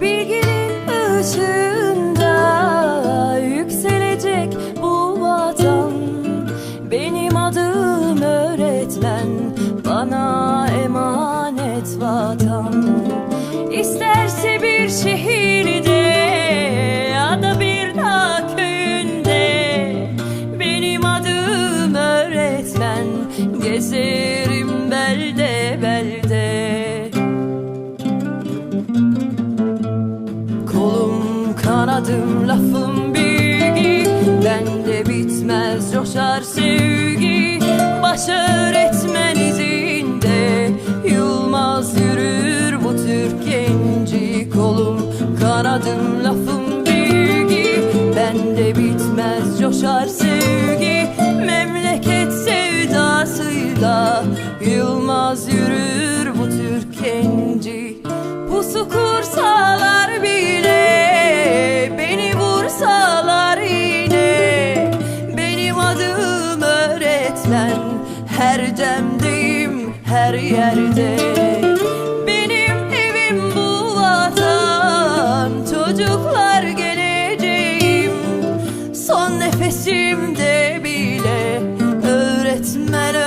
Bilginin ışığında yükselecek bu vatan. Benim adım öğretmen bana emanet vatan. İsterse bir şehirde gezerim belde belde. Kolum kanadım lafım bilgi. Bende bitmez coşar sevgi. Baş öğretmen izinde. Yılmaz yürür bu Türk genci. Kolum kanadım lafım bilgi. Bende bitmez coşar sevgi sevdasıyla Yılmaz yürür bu Türk genci. Pusu kursalar bile Beni vursalar yine. Benim adım öğretmen Her demdeyim her yerde. Benim evim bu Çocuklar geleceğim. Son nefesimde bile Öğretmen